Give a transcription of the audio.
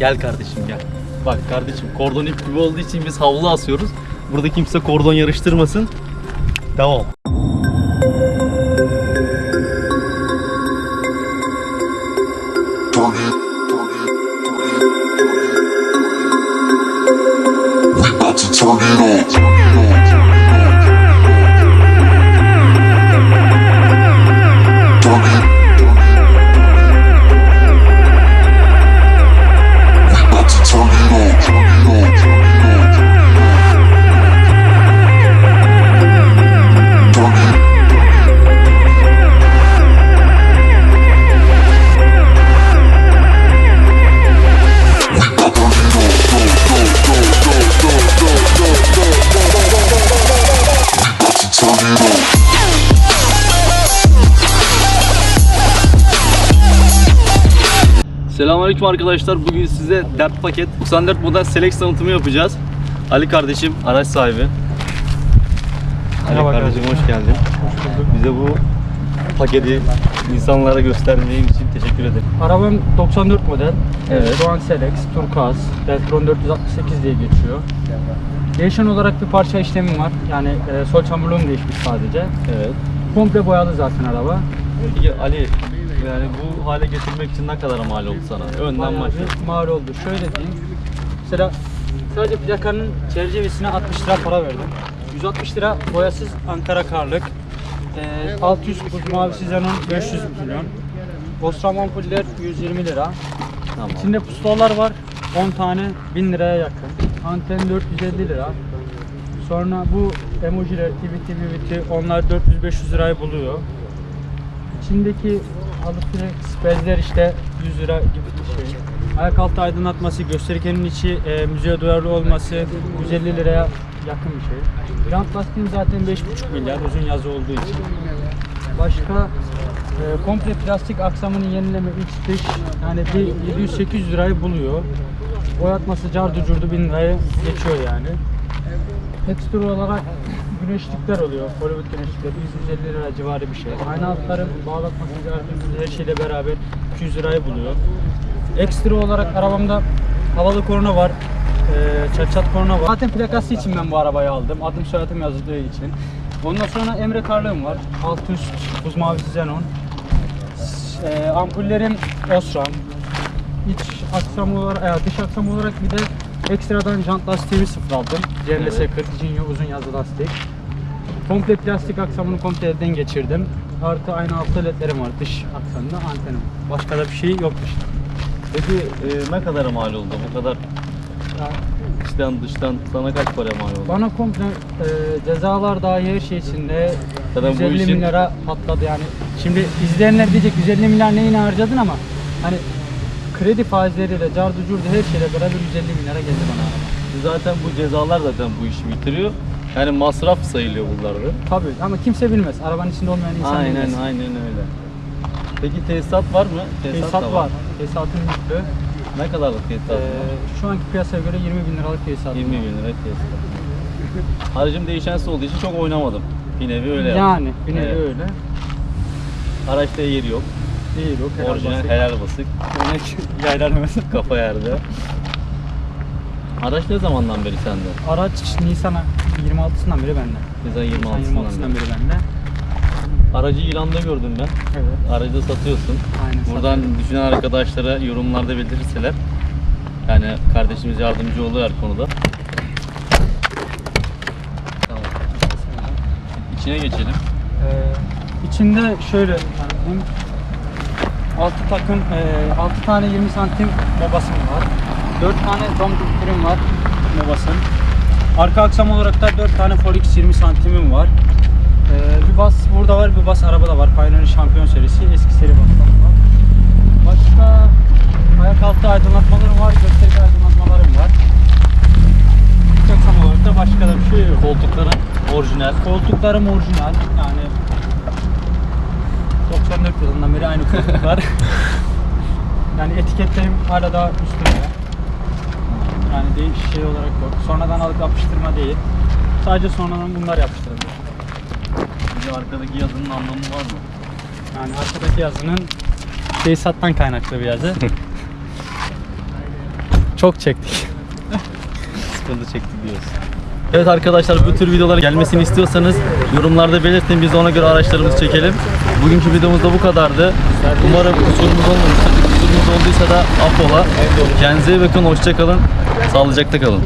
Gel kardeşim gel. Bak kardeşim kordon ip gibi olduğu için biz havlu asıyoruz. Burada kimse kordon yarıştırmasın. Devam. Turn it Selamünaleyküm arkadaşlar. Bugün size dert paket 94 model Select tanıtımı yapacağız. Ali kardeşim araç sahibi. Ali Merhaba kardeşim kardeşim. hoş geldin. Bize bu paketi insanlara gösterdiğin için teşekkür ederim. Arabam 94 model. Evet. Doğan Selex, Turkuaz, Deltron 468 diye geçiyor. Değişen olarak bir parça işlemim var. Yani e, sol çamurluğum değişmiş sadece. Evet. Komple boyalı zaten araba. Peki Ali yani bu hale getirmek için ne kadar mal oldu sana? Önden başla. mal oldu. Şöyle diyeyim. Mesela sadece plakanın çerçevesine 60 lira para verdim. 160 lira boyasız Ankara karlık. E, 600 kutu mavisi Zenon 500 milyon. Osram ampuller 120 lira. Tamam. İçinde pusulalar var. 10 tane 1000 liraya yakın. Anten 450 lira. Sonra bu emojiler, tweet tweet'i onlar 400-500 lirayı buluyor. İçindeki flex bezler işte 100 lira gibi bir şey. Ayak altı aydınlatması, göstergenin içi e, müziğe duyarlı olması 150 liraya yakın bir şey. Jant lastiğim zaten 5,5 milyar uzun yazı olduğu için. Başka e, komple plastik aksamını yenileme iç dış yani bir 700-800 lirayı buluyor. Boyatması cardı curdu 1000 lirayı geçiyor yani. Tekstür olarak güneşlikler oluyor. Hollywood güneşlikleri 150 lira civarı bir şey. Ayna altların bağlatması her şeyle beraber 200 lirayı buluyor. Ekstra olarak arabamda havalı korna var. Ee, çat çat korna var. Zaten plakası için ben bu arabayı aldım. Adım soyadım yazıldığı için. Ondan sonra Emre Karlığım var. Alt üst buz mavisi Xenon. Ee, ampullerim Osram. İç aksam olarak, e, dış aksam olarak bir de ekstradan jant lastiğimi sıfır aldım. CLS 40 Jinyo uzun yazı lastik. Komple plastik aksamını komple elden geçirdim. Artı aynı altı ledlerim var dış aksamda antenim. Başka da bir şey yok dışta. Peki e, ne kadar mal oldu bu kadar içten dıştan sana kaç para mal oldu? Bana komple e, cezalar dahi her şey içinde Zaten bu 150 işin- lira patladı yani. Şimdi izleyenler diyecek 150 milyar neyine harcadın ama hani kredi faizleriyle, cardı curdu her şeyle beraber 150 bin lira geldi bana araba. Zaten bu cezalar zaten bu işi bitiriyor. Yani masraf sayılıyor bunlar da. Tabii ama kimse bilmez. Arabanın içinde olmayan insan Aynen bilmez. aynen öyle. Peki tesisat var mı? Tesisat da var. Tesisatın yüklü. Ne kadarlık tesisat var? Ee, şu anki piyasaya göre 20 bin liralık tesisat. 20 bin lira tesisat. Aracım değişensi olduğu için çok oynamadım. Bir nevi öyle. Yani bir nevi Evet. öyle. Araçta yeri yok. Değil o. helal Orijinal basık. helal basık. Örnek yaylanması. Kafa yerde. Araç ne zamandan beri sende? Araç Nisan 26'sından beri bende. Nisan Nisan 26'sından 26'sından beri. bende. Aracı İran'da gördüm ben. Evet. Aracı da satıyorsun. Aynen, Buradan satıyorum. düşünen arkadaşlara yorumlarda bildirirseler yani kardeşimiz yardımcı olur her konuda. Tamam. İçine geçelim. Ee, içinde şöyle anlatayım. 6 takım, e, 6 tane 20 santim mobasım var. 4 tane dom tüplerim var mobasın. Arka aksam olarak da 4 tane Forex 20 santimim var. Ee, bir bas burada var, bir bas arabada var. Pioneer şampiyon serisi, eski seri baslar var. Başka ayak altı aydınlatmalarım var, gösterge aydınlatmalarım var. İç aksam olarak da başka da bir şey yok. Koltukların orijinal. Koltuklarım orijinal yani 94 yılından beri aynı koltuklar. yani etiketlerim hala daha üstünde. Yani değiş şey olarak yok. Sonradan alıp yapıştırma değil. Sadece sonradan bunlar yapıştırıldı. Bir arkadaki yazının anlamı var mı? Yani arkadaki yazının tesisattan kaynaklı bir yazı. Çok çektik. Sıkıntı çektik diyoruz. Evet arkadaşlar bu tür videoların gelmesini istiyorsanız yorumlarda belirtin biz de ona göre araçlarımızı çekelim. Bugünkü videomuz da bu kadardı. Umarım kusurumuz olmamıştır. Kusurumuz olduysa da affola. Kendinize iyi bakın, hoşça kalın. Sağlıcakla kalın.